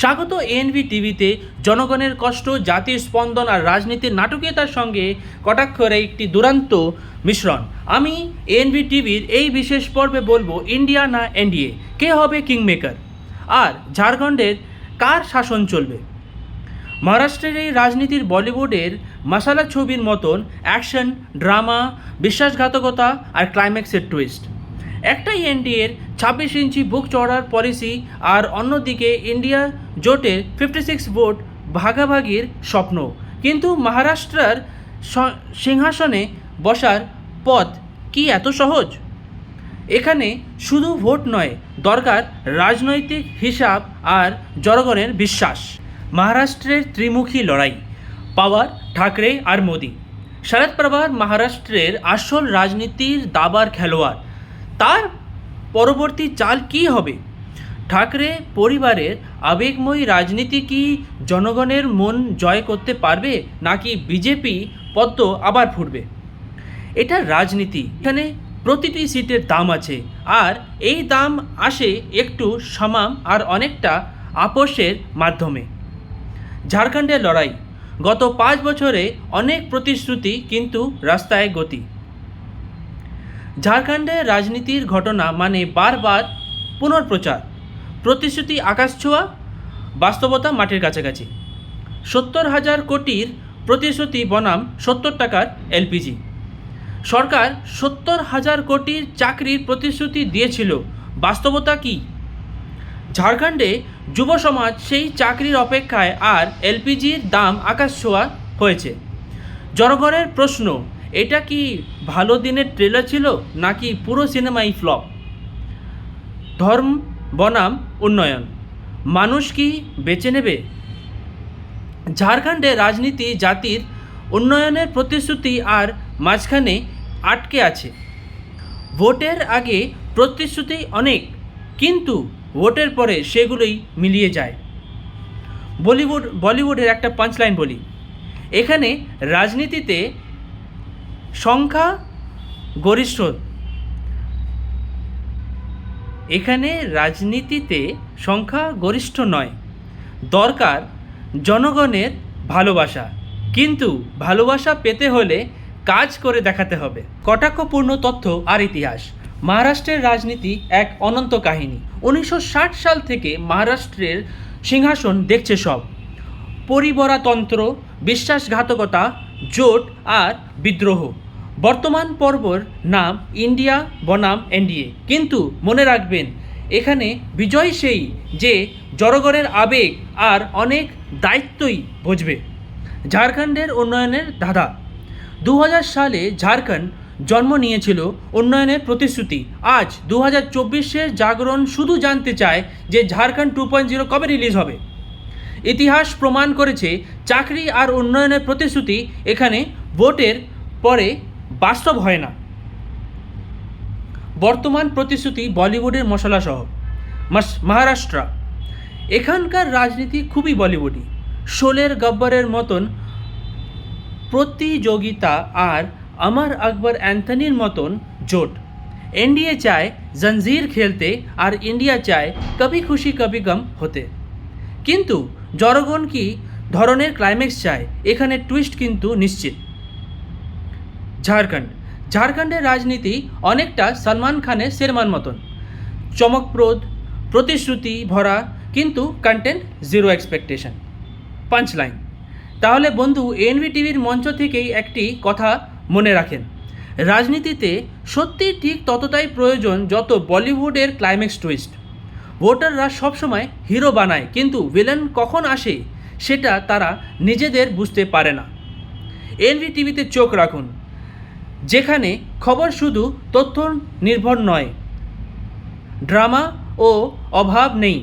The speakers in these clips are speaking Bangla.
স্বাগত এনভি টিভিতে। জনগণের কষ্ট, জাতির স্পন্দন আর রাজনীতির নাটকীয়তার সঙ্গে কটাক্ষরে একটি দুরান্ত মিশ্রণ। আমি এনভি টিভির এই বিশেষ পর্বে বলব ইন্ডিয়া না এনডিএ কে হবে কিংমেকার? আর ঝাড়খণ্ডের কার শাসন চলবে? মহারাষ্ট্রের এই রাজনীতির বলিউডের মশালা ছবির মতন অ্যাকশন, ড্রামা, বিশ্বাসঘাতকতা আর ক্লাইম্যাক্সের টুইস্ট। একটাই এনডিএর ছাব্বিশ ইঞ্চি বুক চড়ার পলিসি আর অন্যদিকে ইন্ডিয়া জোটের ফিফটি সিক্স ভোট ভাগাভাগির স্বপ্ন। কিন্তু মহারাষ্ট্রের সিংহাসনে বসার পথ কি এত সহজ? এখানে শুধু ভোট নয়, দরকার রাজনৈতিক হিসাব আর জনগণের বিশ্বাস। মহারাষ্ট্রের ত্রিমুখী লড়াই, পাওয়ার ঠাকরে আর মোদি। শরদ পাওয়ার মহারাষ্ট্রের আসল রাজনীতির দাবার খেলোয়াড় তার পরবর্তী চাল কি হবে? ঠাকরে পরিবারের আবেগময়ী রাজনীতি কি জনগণের মন জয় করতে পারবে, নাকি বিজেপি পদ্ম আবার ফুটবে? এটা রাজনীতি। এখানে প্রতিটি সিটের দাম আছে, আর এই দাম আসে একটু সমাম আর অনেকটা আপোষের মাধ্যমে। ঝাড়খণ্ডের লড়াই। গত পাঁচ বছরে অনেক প্রতিশ্রুতি কিন্তু রাস্তায় গতি। ঝাড়খণ্ডের রাজনীতির ঘটনা মানে বারবার পুনর্প্রচার। প্রতিশ্রুতি আকাশ ছোঁয়া, বাস্তবতা মাটির কাছাকাছি। সত্তর হাজার কোটির প্রতিশ্রুতি বনাম সত্তর টাকার এলপিজি। সরকার সত্তর হাজার কোটির চাকরির প্রতিশ্রুতি দিয়েছিল, বাস্তবতা কি? ঝাড়খণ্ডে যুব সমাজ সেই চাকরির অপেক্ষায় আর এলপিজির দাম আকাশ ছোঁয়া হয়েছে। জনগণের প্রশ্ন এটা কি ভালো দিনের ট্রেলার ছিল নাকি পুরো সিনেমাই ফ্লপ ধর্ম, বনাম, উন্নয়ন। মানুষ কি বেছে নেবে? ঝাড়খণ্ডে রাজনীতি, জাতির উন্নয়নের প্রতিশ্রুতি আর মাঝখানে আটকে আছে। ভোটের আগে প্রতিশ্রুতি অনেক, কিন্তু ভোটের পরে সেগুলোই মিলিয়ে যায়। বলিউড, বলিউডের একটা পাঞ্চলাইন বলি। এখানে রাজনীতিতে সংখ্যা গরিষ্ঠ। এখানে রাজনীতিতে সংখ্যা গরিষ্ঠ নয়, দরকার জনগণের ভালোবাসা। কিন্তু ভালোবাসা পেতে হলে কাজ করে দেখাতে হবে। কটাক্ষপূর্ণ তথ্য আর ইতিহাস। মহারাষ্ট্রের রাজনীতি এক অনন্ত কাহিনী। উনিশশো ষাট সাল থেকে মহারাষ্ট্রের সিংহাসন দেখছে সব। পরিবরাতন্ত্র, বিশ্বাসঘাতকতা, জোট আর বিদ্রোহ। বর্তমান পর্বর নাম ইন্ডিয়া বনাম এনডিএ। কিন্তু মনে রাখবেন, এখানে বিজয় সেই যে জনগণের আবেগ আর অনেক দায়িত্বই বুঝবে। ঝাড়খণ্ডের উন্নয়নের ধাঁধা। দু হাজার সালে ঝাড়খণ্ড জন্ম নিয়েছিল উন্নয়নের প্রতিশ্রুতি। আজ দু হাজার চব্বিশের জাগরণ শুধু জানতে চায় যে ঝাড়খণ্ড টু পয়েন্ট জিরো কবে রিলিজ হবে। ইতিহাস প্রমাণ করেছে, চাকরি আর উন্নয়নের প্রতিশ্রুতি এখানে ভোটের পরে বাস্তব হয় না। বর্তমান প্রতিশ্রুতি বলিউডের মশলা সহ মহারাষ্ট্র। এখানকার রাজনীতি খুবই বলিউডি। শোলের গব্বরের মতন প্রতিযোগিতা আর আমার আকবর অ্যান্থনির মতন জোট। এনডিএ চায় জঞ্জির খেলতে আর ইন্ডিয়া চায় কবি খুশি কবি গম হতে। কিন্তু জনগণ কি ধরনের ক্লাইম্যাক্স চায়? এখানে টুইস্ট কিন্তু নিশ্চিত। ঝাড়খণ্ড। ঝাড়খণ্ডের রাজনীতি অনেকটা সলমান খানের শেরমান মতন। চমকপ্রদ প্রতিশ্রুতি ভরা কিন্তু কন্টেন্ট জিরো এক্সপেকটেশন পাঁচ লাইন তাহলে বন্ধু এনভি টিভির মঞ্চ থেকেই একটি কথা মনে রাখেন। রাজনীতিতে সত্যি ঠিক ততটাই প্রয়োজন যত বলিউডের ক্লাইম্যাক্স টুইস্ট ভোটাররা সবসময় হিরো বানায়, কিন্তু ভিলেন কখন আসে, সেটা তারা নিজেদের বুঝতে পারে না। এনভি টিভিতে চোখ রাখুন। যেখানে খবর শুধু তথ্য নির্ভর নয়, ড্রামা ও অভাব নেই।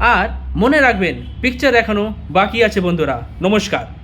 আর মনে রাখবেন পিকচার এখনও বাকি আছে বন্ধুরা। নমস্কার।